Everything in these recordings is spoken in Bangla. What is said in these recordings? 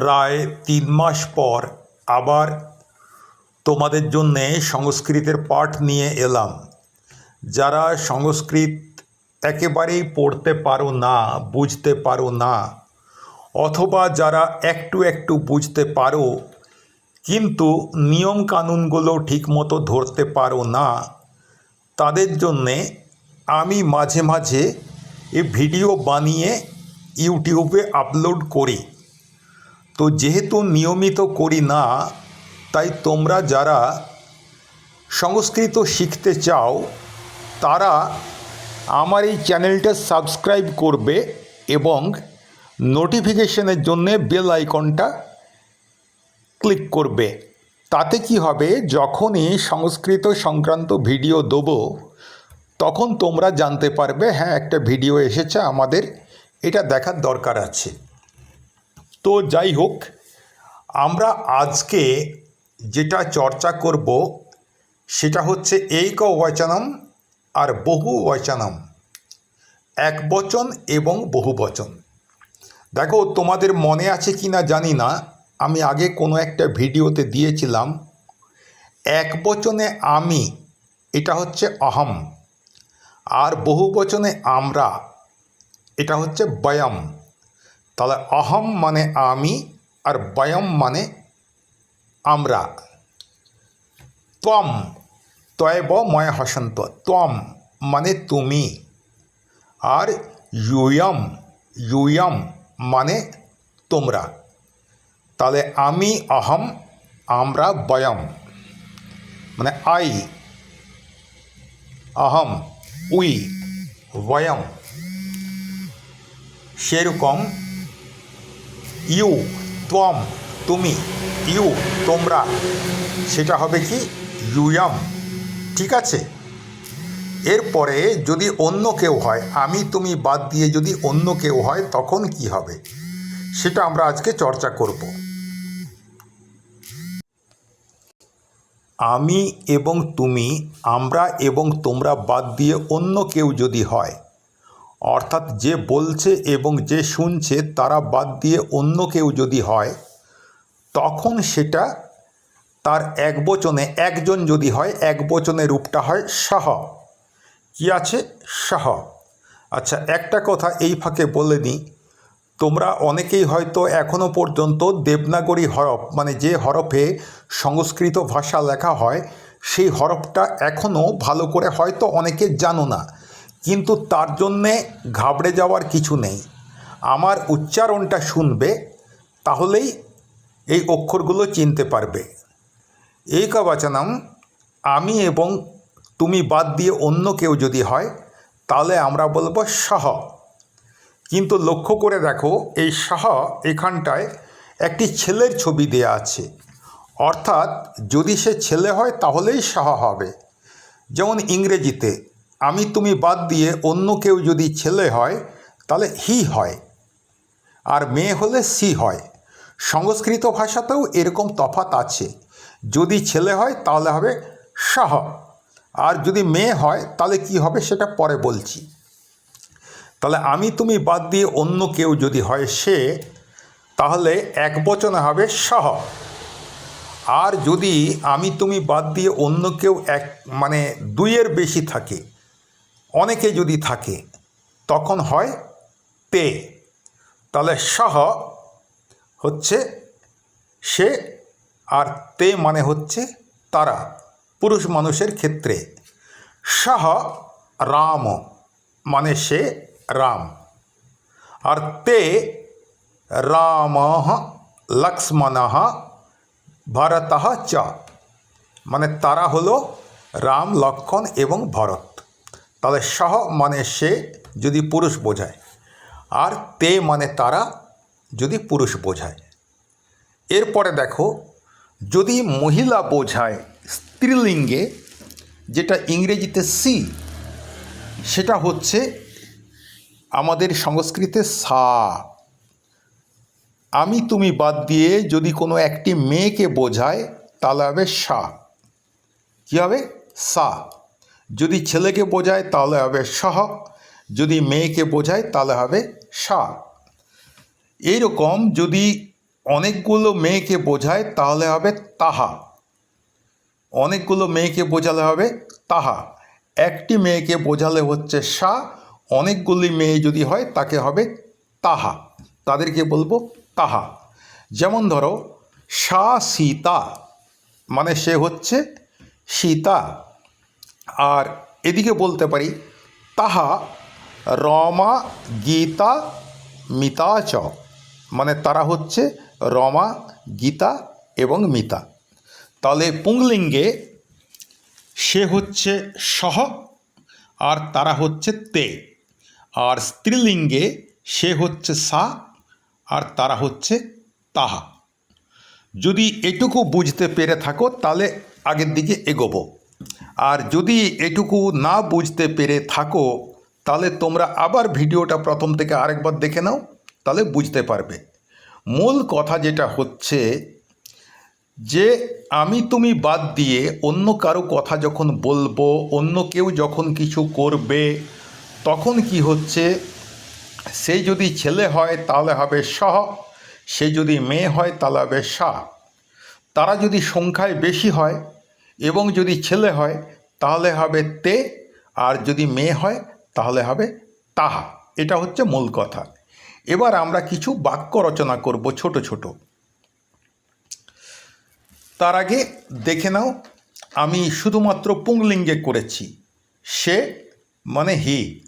প্রায় তিন মাস পর আবার তোমাদের জন্যে সংস্কৃতের পাঠ নিয়ে এলাম। যারা সংস্কৃত একেবারেই পড়তে পারো না, বুঝতে পারো না, অথবা যারা একটু একটু বুঝতে পারো, কিন্তু নিয়ম কানুনগুলো ঠিকমতো ধরতে পারো না, তাদের জন্যে আমি মাঝে মাঝে এ ভিডিও বানিয়ে ইউটিউবে আপলোড করি। তো যেহেতু নিয়মিত করি না, তাই তোমরা যারা সংস্কৃত শিখতে চাও, তারা আমার এই চ্যানেলটা সাবস্ক্রাইব করবে এবং নোটিফিকেশনের জন্যে বেল আইকনটা ক্লিক করবে। তাতে কি হবে, যখনই সংস্কৃত সংক্রান্ত ভিডিও দেবো, তখন তোমরা জানতে পারবে হ্যাঁ একটা ভিডিও এসেছে আমাদের, এটা দেখার দরকার আছে। তো যাই হোক, আমরা আজকে যেটা চর্চা করব সেটা হচ্ছে এইক বচনম আর বহু বচনম, এক বচন এবং বহু বচন। দেখো, তোমাদের মনে আছে কি না জানি না, আমি আগে কোনো একটা ভিডিওতে দিয়েছিলাম, এক বচনে আমি, এটা হচ্ছে অহম, আর বহু বচনে আমরা, এটা হচ্ছে বয়ম। তাহলে অহম মানে আমি আর বয়ম মানে আমরা। ত্বম তয়ব ময় হসন্ত। ত্বম মানে তুমি। আর ইউয়ম ইউয়ম মানে তোমরা। তাহলে আমি অহম, আমরা বয়ম। মানে আই, অহম, উই, বয়ম। সেরকম ইউ, ত্বম, তুমি, ইউ, তোমরা। সেটা হবে কি? ইউয়াম। ঠিক আছে? এরপরে যদি অন্য কেউ হয়, আমি, তুমি বাদ দিয়ে যদি অন্য কেউ হয়, তখন কি হবে? সেটা আমরা আজকে চর্চা করব। আমি এবং তুমি, আমরা এবং তোমরা বাদ দিয়ে অন্য কেউ যদি হয় অর্থাৎ যে বলছে এবং যে শুনছে তারা বাদ দিয়ে অন্য কেউ যদি হয়, তখন সেটা তার এক বচনে, একজন যদি হয়, এক বচনে রূপটা হয় সহ কি আছে? সহ আচ্ছা একটা কথা এই ফাঁকে বলে নিই তোমরা অনেকেই হয়তো এখনও পর্যন্ত দেবনাগরী হরফ মানে যে হরফে সংস্কৃত ভাষা লেখা হয়, সেই হরফটা এখনও ভালো করে হয়তো অনেকে জানো না। কিন্তু তার জন্যে ঘাবড়ে যাওয়ার কিছু নেই। আমার উচ্চারণটা শুনবে, তাহলেই এই অক্ষরগুলো চিনতে পারবে। এই কাবাচানাম আমি এবং তুমি বাদ দিয়ে অন্য কেউ যদি হয়, তাহলে আমরা বলব সহ। কিন্তু লক্ষ্য করে দেখো, এই সহ এখানটায় একটি ছেলের ছবি দেয়া আছে। অর্থাৎ যদি সে ছেলে হয়, তাহলেই সহ হবে। যেমন ইংরেজিতে আমি তুমি বাদ দিয়ে অন্য কেউ যদি ছেলে হয়, তাহলে হি হয়। আর মেয়ে হলে সি হয়। সংস্কৃত ভাষাতেও এরকম তফাত আছে। যদি ছেলে হয়, তাহলে হবে সহ আর যদি মেয়ে হয়, তাহলে কি হবে সেটা পরে বলছি। তাহলে আমি তুমি বাদ দিয়ে অন্য কেউ যদি হয় সে, তাহলে এক বচনে হবে সহ আর যদি আমি তুমি বাদ দিয়ে অন্য কেউ এক মানে দুইয়ের বেশি থাকে অনেকে যদি থাকে, তখন হয় তে। তাহলে সহ হচ্ছে সে আর তে মানে হচ্ছে তারা, পুরুষ মানুষের ক্ষেত্রে। সহ রাম মানে সে রাম। আর তে রাম লক্ষ্মণ ভরত চ। মানে তারা হলো রাম লক্ষণ এবং ভরত। তাহলে সহ মানে সে যদি পুরুষ বোঝায়, আর তে মানে তারা যদি পুরুষ বোঝায়। এরপরে দেখো, যদি মহিলা বোঝায় স্ত্রীলিঙ্গে, যেটা ইংরেজিতে সি, সেটা হচ্ছে আমাদের সংস্কৃতে সা। আমি তুমি বাদ দিয়ে যদি কোনো একটি মেয়েকে বোঝায়, তাহলে হবে সা। কী হবে? সা। যদি ছেলেকে বোঝায়, তাহলে হবে সহ যদি মেয়েকে বোঝায়, তাহলে হবে সা এইরকম যদি অনেকগুলো মেয়েকে বোঝায়, তাহলে হবে তাহা। অনেকগুলো মেয়েকে বোঝালে হবে তাহা। একটি মেয়েকে বোঝালে হচ্ছে সা অনেকগুলি মেয়ে যদি হয়, তাকে হবে তাহা। তাদেরকে বলব তাহা। যেমন ধরো সা সীতা মানে সে হচ্ছে সীতা। আর এদিকে বলতে পারি, তাহা রমা গীতা মিতা চ। মানে তারা হচ্ছে রমা, গীতা এবং মিতা। তাহলে পুংলিঙ্গে সে হচ্ছে সহ আর তারা হচ্ছে তে। আর স্ত্রীলিঙ্গে সে হচ্ছে সা আর তারা হচ্ছে তাহা। যদি এটুকু বুঝতে পেরে থাকো, তাহলে আগের দিকে এগোবো। আর যদি এটুকু না বুঝতে পেরে থাকো, তাহলে তোমরা আবার ভিডিওটা প্রথম থেকে আরেকবার দেখে নাও, তাহলে বুঝতে পারবে। মূল কথা যেটা হচ্ছে যে, আমি তুমি বাদ দিয়ে অন্য কারও কথা যখন বলব, অন্য কেউ যখন কিছু করবে, তখন কি হচ্ছে? সে যদি ছেলে হয়, তাহলে হবে সহ সে যদি মেয়ে হয়, তাহলে হবে সা তারা যদি সংখ্যায় বেশি হয় এবং যদি ছেলে হয়, তাহলে হবে তে, আর যদি মেয়ে হয়, তাহলে হবে তাহা। এটা হচ্ছে মূল কথা। এবার আমরা কিছু বাক্য রচনা করব ছোট ছোট। তার আগে দেখে নাও, আমি শুধুমাত্র পুংলিঙ্গে করেছি। সে মানে হি।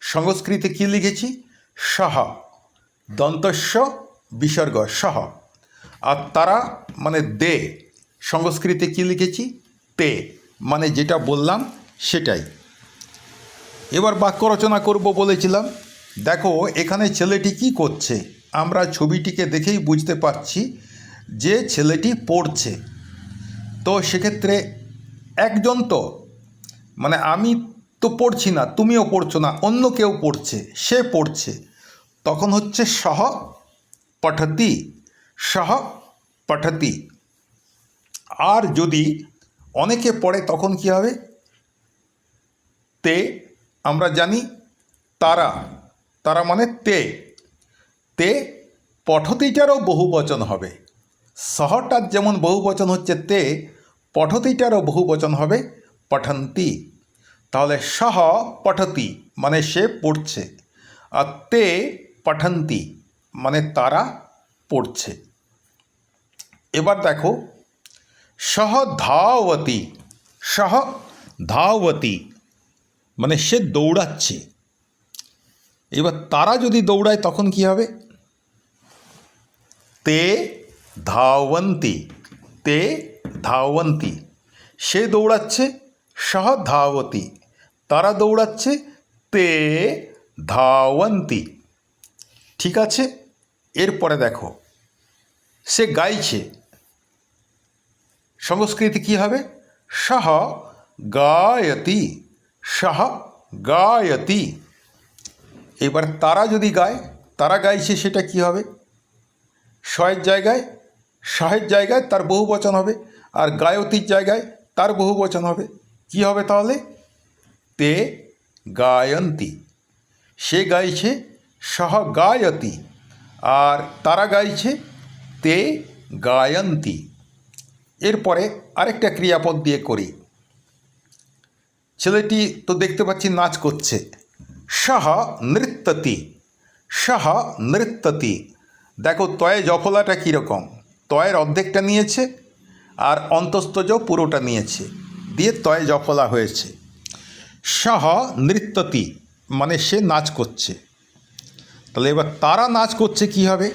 সংস্কৃতে কী লিখেছি? সহ। দন্তস্ব বিসর্গ, সহ। আর তারা মানে দে। সংস্কৃতে কী লিখেছি? তে মানে যেটা বললাম সেটাই। এবার বাক্য রচনা করব বলেছিলাম, দেখো এখানে ছেলেটি কি করছে? আমরা ছবিটিকে দেখেই বুঝতে পারছি যে ছেলেটি পড়ছে। তো সেক্ষেত্রে একজন তো মানে আমি তো পড়ছি না, তুমিও পড়ছো না, অন্য কেউ পড়ছে, সে পড়ছে। তখন হচ্ছে সহ পঠতি সহ পঠতি। আর যদি অনেকে পড়ে তখন কি হবে? তে, আমরা জানি তারা। তারা মানে তে। তে পঠতিটারও বহু বচন হবে। শহরটার যেমন বহু বচন হচ্ছে তে, পঠতিটারও বহু বচন হবে পঠন্তি। তাহলে সহ পঠতি মানে সে পড়ছে। আর তে, পঠন্তি মানে তারা পড়ছে। এবার দেখো সহ ধাওয়তী সহ ধাওয়তী মানে সে দৌড়াচ্ছে। এবার তারা যদি দৌড়ায় তখন কি হবে? তে ধাওয়ন্তী তে ধাওয়ন্তী, সে দৌড়াচ্ছে, সহ ধাওয়তী, তারা দৌড়াচ্ছে, তে ধাওয়ন্তী। ঠিক আছে? এরপরে দেখো, সে গাইছে। সংস্কৃতি কি হবে? সহ গায়তি সহ গায়তি। এবার তারা যদি গায়, তারা গাইছে সেটা কি হবে? শয়ের জায়গায় শহের জায়গায় তার বহু বচন হবে, আর গায়তির জায়গায় তার বহু বচন হবে। কি হবে তাহলে? তে গায়ন্তী। সে গাইছে সহ গায়তি, আর তারা গাইছে তে গায়ন্তী। এরপরে আরেকটা ক্রিয়াপদ দিয়ে করি। ছেলেটি তো দেখতে পাচ্ছি নাচ করছে। সহ নৃত্যতি সহ নৃত্যতি। দেখো তয়ে জফলাটা কীরকম? তয়ের অর্ধেকটা নিয়েছে আর অন্তস্তজ পুরোটা নিয়েছে। দিয়ে তয়ে জফলা হয়েছে। সহ নৃত্যতি মানে সে নাচ করছে। তাহলে এবার তারা নাচ করছে কি হবে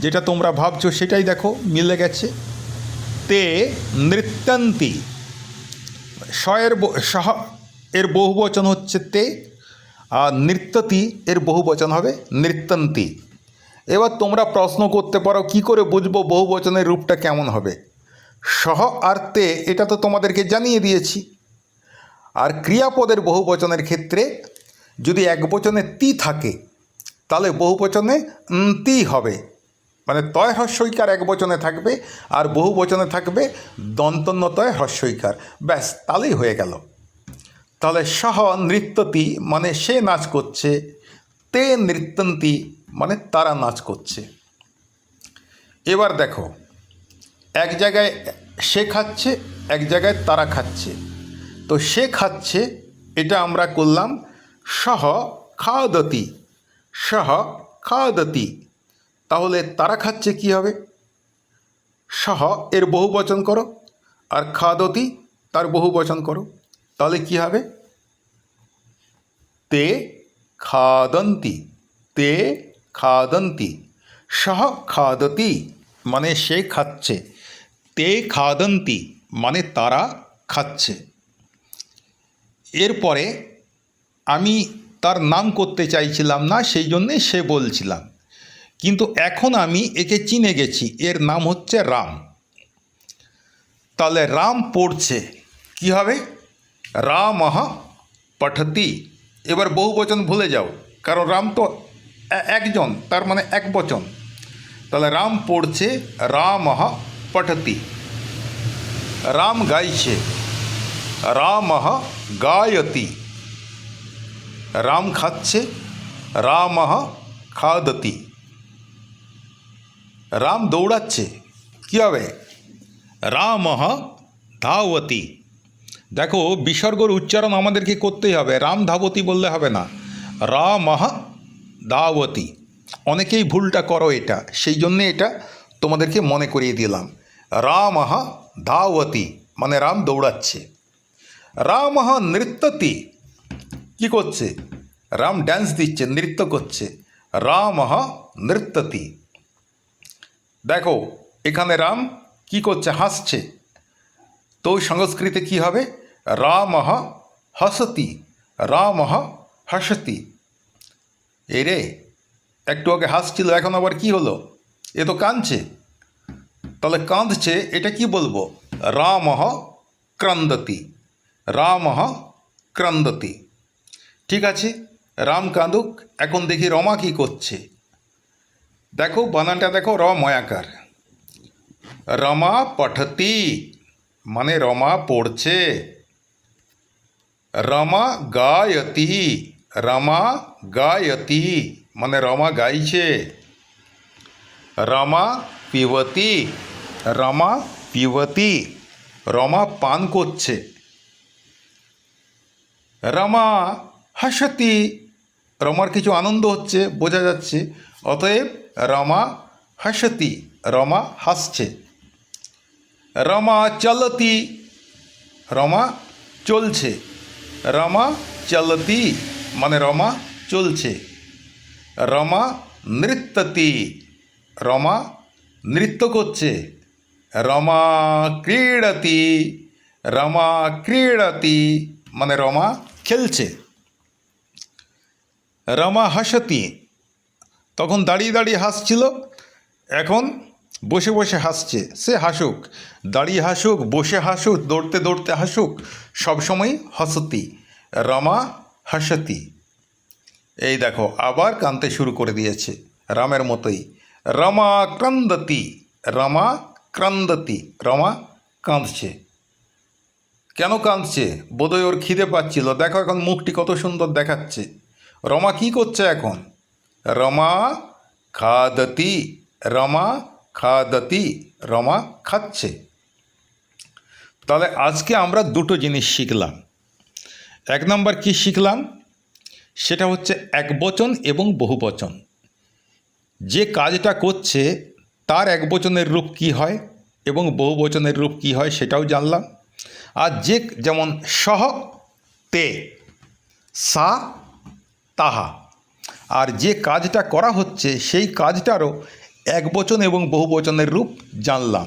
যেটা তোমরা ভাবছ সেটাই দেখো, মিলে গেছে। তে নৃত্যন্তি। শয়ের সহ, এর বহুবচন হচ্ছে তে, আর নৃত্যতি এর বহুবচন হবে নৃত্যন্তি। এবার তোমরা প্রশ্ন করতে পারো, কি করে বুঝব বহুবচনের রূপটা কেমন হবে? সহ আর তে, এটা তো তোমাদেরকে জানিয়ে দিয়েছি। আর ক্রিয়াপদের বহুবচনের ক্ষেত্রে যদি এক বচনে তি থাকে, তাহলে বহুবচনে তি হবে। মানে তয় হস্যইকার এক বচনে থাকবে আর বহু বচনে থাকবে দন্তন্য তয় হস্যইকার ব্যাস, তাহলেই হয়ে গেল। তাহলে সহ নৃত্যতি মানে সে নাচ করছে, তে নৃত্যন্তি মানে তারা নাচ করছে। এবার দেখো, এক জায়গায় সে খাচ্ছে, এক জায়গায় তারা খাচ্ছে। তো সে খাচ্ছে, এটা আমরা করলাম সহ খাদতি সহ খাদতি তাহলে তারা খাচ্ছে কি হবে? সহ এর বহু বচন করো, আর খাদতি তার বহু বচন করো। তাহলে কি হবে? তে খাদন্তি তে খাদন্তি। সহ খাদতি মানে সে খাচ্ছে। তে খাদন্তি মানে তারা খাচ্ছে। এরপরে আমি তার নাম করতে চাইছিলাম না, সেই জন্যে সে বলছিলাম। কিন্তু এখন আমি একে চিনে গেছি। এর নাম হচ্ছে রাম। তাহলে রাম পড়ছে। কি হবে? রামহ পঠতি। এবার বহু বচন ভুলে যাও। কারণ রাম তো একজন, তার মানে এক বচন। তাহলে রাম পড়ছে রামহ পঠতি। রাম গাইছে। রামহ গায়তি। রাম খাচ্ছে। রামহ খাদতি। রাম দৌড়াচ্ছে। কী হবে? রামহ ধাবতী। দেখো, বিসর্গর উচ্চারণ আমাদেরকে করতেই হবে। রাম ধাবতী বললে হবে না। রামহ ধাবতী। অনেকেই ভুলটা করো এটা। সেই জন্যে এটা তোমাদেরকে মনে করিয়ে দিলাম। রামহ ধাবতী মানে রাম দৌড়াচ্ছে। রামহ নৃত্যতি। কি করছে? রাম ড্যান্স দিচ্ছে, নৃত্য করছে। রামহ নৃত্যতি। দেখো, এখানে রাম কি করছে, হাসছে। তো সংস্কৃতে কি হবে? রামহ হসতি, রামহ হাসতি। এই রে, একটু আগে হাসছিল, এখন আবার কি হলো? এ তো কাঁদছে। তাহলে কাঁদছে, এটা কি বলব? রামহ ক্রান্দতি, রামহ ক্রন্দতি। ঠিক আছে, রাম কাঁদুক, এখন দেখি রমা কি করছে। দেখো বানানটা দেখো র ময়াকার রমা পঠতি মানে রমা পড়ছে। রমা গায়তি রমা গায়তি মানে রমা গাইছে। রমা পিবতি রমা পিবতি, রমা পান করছে। রমা হাসতি, রমার কিছু আনন্দ হচ্ছে, বোঝা যাচ্ছে। অতএব রমা হাসতি, রমা হাসছে। রমা চলতি, রমা চলছে। রমা চলতি মানে রমা চলছে। রমা নৃত্যতি, রমা নৃত্য করছে। রমা ক্রীড়তি রমা ক্রীড়তি মানে রমা খেলছে। রমা হাসতি তখন দাঁড়িয়ে দাঁড়িয়ে হাসছিল। এখন বসে বসে হাসছে। সে হাসুক, দাঁড়িয়ে হাসুক, বসে হাসুক, দৌড়তে দৌড়তে হাসুক সবসময় হসতি। রমা হাসতি। এই দেখো, আবার কাঁদতে শুরু করে দিয়েছে রামের মতোই। রমা ক্রন্দতি রমা ক্রন্দতি রমা কাঁদছে। কেন কাঁদছে? বোধহয় ওর খিদে পাচ্ছিল। দেখো এখন মুখটি কত সুন্দর দেখাচ্ছে। রমা কি করছে এখন? রমা খাদতি রমা খাদতি, রমা খাচ্ছে। তাহলে আজকে আমরা দুটো জিনিস শিখলাম। এক নম্বর কি শিখলাম? সেটা হচ্ছে এক বচন এবং বহু বচন যে কাজটা করছে, তার এক বচনের রূপ কি হয় এবং বহু বচনের রূপ কি হয় সেটাও জানলাম। আর যে যেমন সহ, তে, সা, তাহা। আর যে কাজটা করা হচ্ছে, সেই কাজটারও এক বচন এবং বহু বচনের রূপ জানলাম।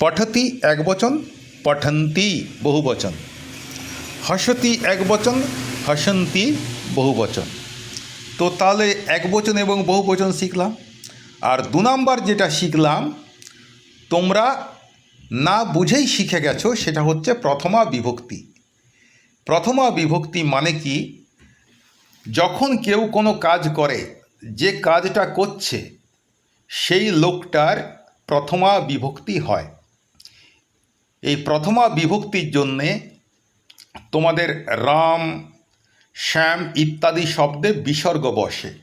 পঠতি এক বচন, পঠন্তি বহু বচন। হসতি এক বচন, হসন্তি বহু বচন। তো তাহলে এক বচন এবং বহু বচন শিখলাম। আর দু নম্বর যেটা শিখলাম, তোমরা না বুঝেই শিখে গেছো, সেটা হচ্ছে প্রথমা বিভক্তি। প্রথমা বিভক্তি মানে কি? যখন কেউ কোনো কাজ করে, যে কাজটা করছে, সেই লোকটার প্রথমা বিভক্তি হয়। এই প্রথমা বিভক্তির জন্যে তোমাদের রাম, শ্যাম ইত্যাদি শব্দে বিসর্গ বসে।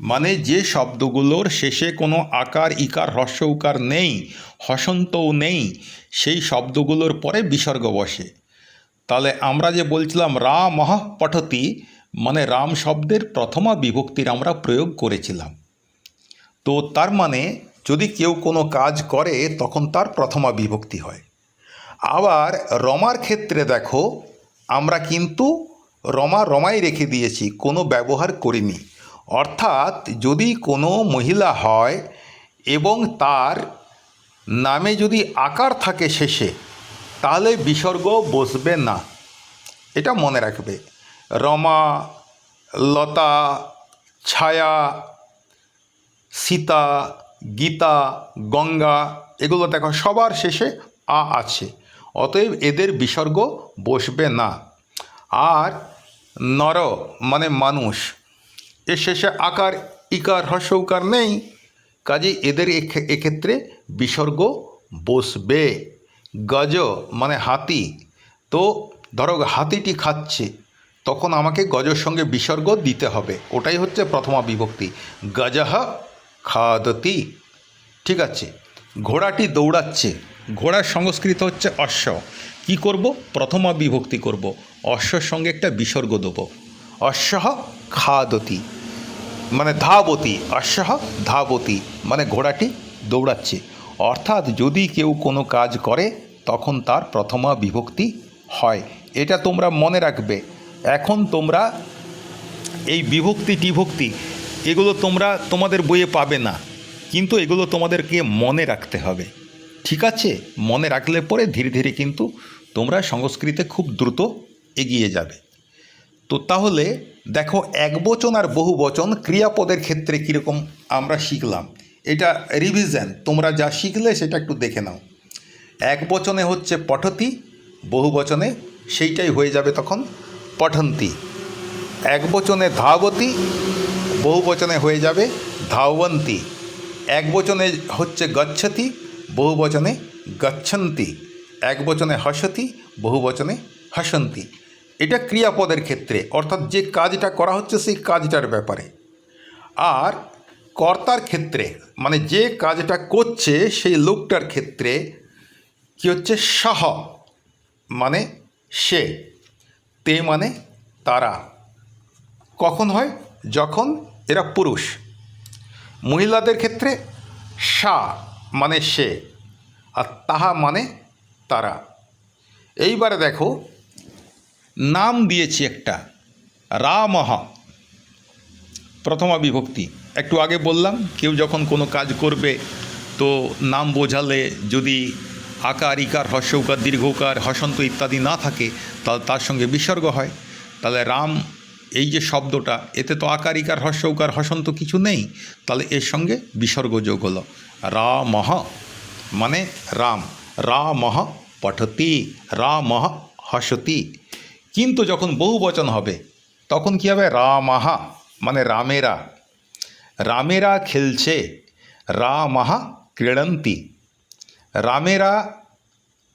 মানে যে শব্দগুলোর শেষে কোনো আকার, ইকার, হ্রস্ব, উকার নেই, হসন্তও নেই, সেই শব্দগুলোর পরে বিসর্গ বসে। তাহলে আমরা যে বলছিলাম রা মহ পঠতি মানে রাম শব্দের প্রথমা বিভক্তির আমরা প্রয়োগ করেছিলাম। তো তার মানে যদি কেউ কোনো কাজ করে, তখন তার প্রথমা বিভক্তি হয়। আবার রমার ক্ষেত্রে দেখো, আমরা কিন্তু রমা রমাই রেখে দিয়েছি, কোনো ব্যবহার করিনি। অর্থাৎ যদি কোনো মহিলা হয় এবং তার নামে যদি আকার থাকে শেষে, তাহলে বিসর্গ বসবে না। এটা মনে রাখবে। রমা, লতা, ছায়া, সীতা, গীতা, গঙ্গা, এগুলো দেখো সবার শেষে আ আছে। অতএব এদের বিসর্গ বসবে না। আর নর মানে মানুষ এর শেষে আকার, ইকার হর্ষৌকার নেই। কাজে এদের এক্ষে- এক্ষেত্রে বিসর্গ বসবে। গজ মানে হাতি, তো ধরো হাতিটি খাচ্ছে। তখন আমাকে গজর সঙ্গে বিসর্গ দিতে হবে। ওটাই হচ্ছে প্রথমা বিভক্তি। গজহ খাদতি। ঠিক আছে। ঘোড়াটি দৌড়াচ্ছে। ঘোড়ার সংস্কৃত হচ্ছে অশ্ব। কি করব? প্রথমা বিভক্তি করব। অশ্বর সঙ্গে একটা বিসর্গ দেবো। অশ্ব খাদতি। মানে ধাবতী। অশ্ব ধাবতী। মানে ঘোড়াটি দৌড়াচ্ছে। অর্থাৎ যদি কেউ কোনো কাজ করে, তখন তার প্রথমা বিভক্তি হয়। এটা তোমরা মনে রাখবে। এখন তোমরা এই বিভক্তি টিভক্তি এগুলো তোমরা তোমাদের বইয়ে পাবে না। কিন্তু এগুলো তোমাদেরকে মনে রাখতে হবে। ঠিক আছে? মনে রাখলে পরে ধীরে ধীরে কিন্তু তোমরা সংস্কৃতে খুব দ্রুত এগিয়ে যাবে। তো তাহলে দেখো, এক বচন আর বহু বচন ক্রিয়াপদের ক্ষেত্রে কীরকম আমরা শিখলাম। এটা রিভিশন তোমরা যা শিখলে সেটা একটু দেখে নাও। এক বচনে হচ্ছে পঠতি, বহু বচনে সেইটাই হয়ে যাবে তখন পঠন্তি। এক বচনে ধাবতী বহু বচনে হয়ে যাবে ধাবন্তী এক বচনে হচ্ছে গচ্ছতি, বহু বচনে গচ্ছন্তি। এক বচনে হসতি, বহু বচনে হসন্তি। এটা ক্রিয়াপদের ক্ষেত্রে, অর্থাৎ যে কাজটা করা হচ্ছে সেই কাজটার ব্যাপারে। আর কর্তার ক্ষেত্রে মানে যে কাজটা করছে সেই লোকটার ক্ষেত্রে কি হচ্ছে সহ মানে সে। তে মানে তারা। কখন হয়? যখন এরা পুরুষ। মহিলাদের ক্ষেত্রে সা মানে সে, আর তাহা মানে তারা। এইবারে দেখো, নাম দিয়েছি একটা, রামহ। প্রথমা বিভক্তি। একটু আগে বললাম, কেউ যখন কোনো কাজ করবে, তো নাম বোঝালে যদি আকার ইকার হর্ষৌকার দীর্ঘকার হসন্ত ইত্যাদি না থাকে, তাহলে তার সঙ্গে বিসর্গ হয়। তাহলে রাম, এই যে শব্দটা, এতে তো আকার, ইকার হর্ষৌকার হসন্ত কিছু নেই, তাহলে এর সঙ্গে বিসর্গ যোগ হলো। রামহ মানে রাম রামহ পঠতি রামহ হসতি। কিন্তু যখন বহু বচন হবে, তখন কী হবে? রামাহা মানে রামেরা। রামেরা খেলছে রামাহা ক্রীড়ন্তি। রামেরা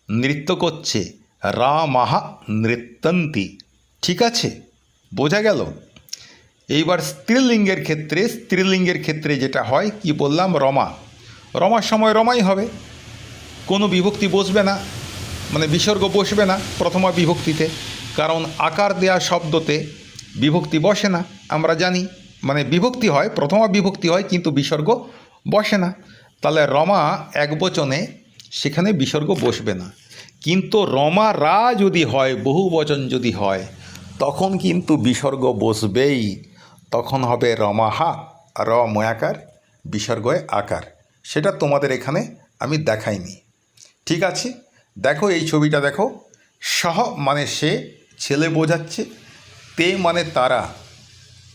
নৃত্য করছে। রামাহা নৃত্যন্তি। ঠিক আছে? বোঝা গেল? এইবার স্ত্রীলিঙ্গের ক্ষেত্রে স্ত্রীলিঙ্গের ক্ষেত্রে যেটা হয়, কি বললাম? রমা। রমার সময় রমাই হবে। কোনো বিভক্তি বসবে না। মানে বিসর্গ বসবে না প্রথমা বিভক্তিতে। কারণ আকার দেয়া শব্দতে বিভক্তি বসে না, আমরা জানি। মানে বিভক্তি হয়, প্রথমা বিভক্তি হয়, কিন্তু বিসর্গ বসে না। তাহলে রমা এক বচনে সেখানে বিসর্গ বসবে না। কিন্তু রমা রা যদি হয়, বহু বচন যদি হয়, তখন কিন্তু বিসর্গ বসবেই। তখন হবে রমাহা র ময়াকার বিসর্গয় আকার। সেটা তোমাদের এখানে আমি দেখাইনি। ঠিক আছে? দেখো এই ছবিটা দেখো। সহ মানে সে ছেলে বোঝাচ্ছে, তে মানে তারা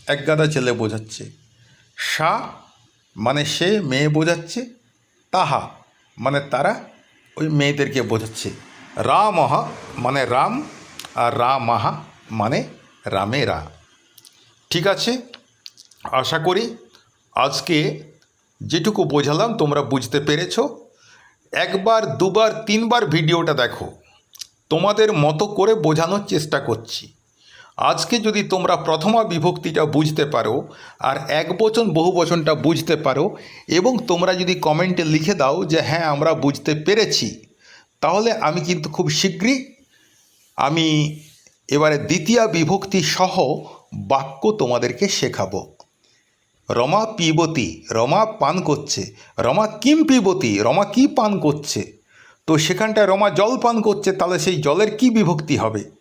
একগাদা ছেলে বোঝাচ্ছে। সা মানে সে মেয়ে বোঝাচ্ছে, তাহা মানে তারা ওই মেয়েদেরকে বোঝাচ্ছে। রামহা মানে রাম আর রামাহা মানে রামেরা ঠিক আছে? আশা করি আজকে যেটুকু বোঝালাম তোমরা বুঝতে পেরেছ। একবার, দুবার, তিনবার ভিডিওটা দেখো। তোমাদের মতো করে বোঝানোর চেষ্টা করছি। আজকে যদি তোমরা প্রথমা বিভক্তিটা বুঝতে পারো আর এক বচন বহু বচনটা বুঝতে পারো এবং তোমরা যদি কমেন্টে লিখে দাও যে হ্যাঁ আমরা বুঝতে পেরেছি, তাহলে আমি কিন্তু খুব শীঘ্রই আমি এবারে দ্বিতীয় বিভক্তি সহ বাক্য তোমাদেরকে শেখাবো। রমা পিবতী, রমা পান করছে, রমা কিম পিবতী, রমা কি পান করছে? তো সেখানটায় রমা জল পান করছে, তাহলে সেই জলের কি বিভক্তি হবে?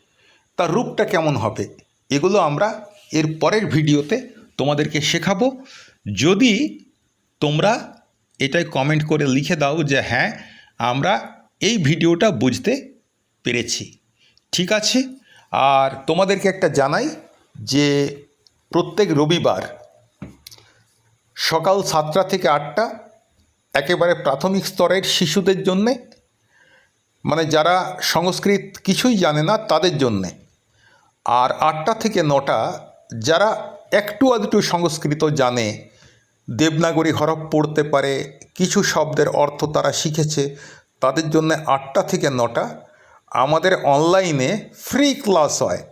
তার রূপটা কেমন হবে, এগুলো আমরা এর পরের ভিডিওতে তোমাদেরকে শেখাবো। যদি তোমরা এটাই কমেন্ট করে লিখে দাও যে হ্যাঁ আমরা এই ভিডিওটা বুঝতে পেরেছি। ঠিক আছে? আর তোমাদেরকে একটা জানাই যে প্রত্যেক রবিবার সকাল সাতটা থেকে আটটা একেবারে প্রাথমিক স্তরের শিশুদের জন্যে মানে যারা সংস্কৃত কিছুই জানে না তাদের জন্যে আর আটটা থেকে নটা যারা একটু আধটু সংস্কৃত জানে, দেবনাগরী হরফ পড়তে পারে, কিছু শব্দের অর্থ তারা শিখেছে, তাদের জন্য আটটা থেকে নটা আমাদের অনলাইনে ফ্রি ক্লাস হয়।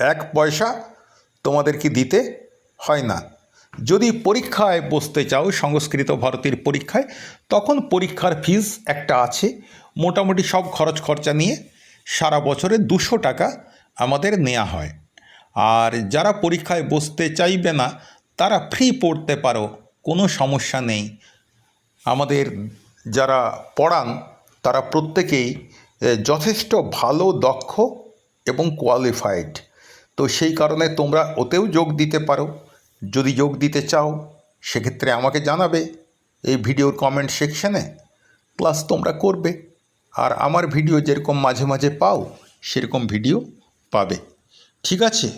এক পয়সা তোমাদেরকে দিতে হয় না। যদি পরীক্ষায় বসতে চাও, সংস্কৃত ভারতীর পরীক্ষায়, তখন পরীক্ষার ফিস একটা আছে। মোটামুটি সব খরচ খরচা নিয়ে সারা বছরে দুশো টাকা আমাদের নেওয়া হয়। আর যারা পরীক্ষায় বসতে চাইবে না, তারা ফ্রি পড়তে পারো, কোনো সমস্যা নেই। আমাদের যারা পড়ান, তারা প্রত্যেকেই যথেষ্ট ভালো, দক্ষ এবং কোয়ালিফাইড তো সেই কারণে তোমরা ওতেও যোগ দিতে পারো। যদি যোগ দিতে চাও, সেক্ষেত্রে আমাকে জানাবে এই ভিডিওর কমেন্ট সেকশানে প্লাস তোমরা করবে। আর আমার ভিডিও যেরকম মাঝে মাঝে পাও, সেরকম ভিডিও পাবে। ঠিক আছে?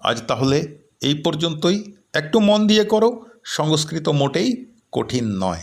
আজ তাহলে এই পর্যন্তই। একটু মন দিয়ে করো, সংস্কৃত মোটেই কঠিন নয়।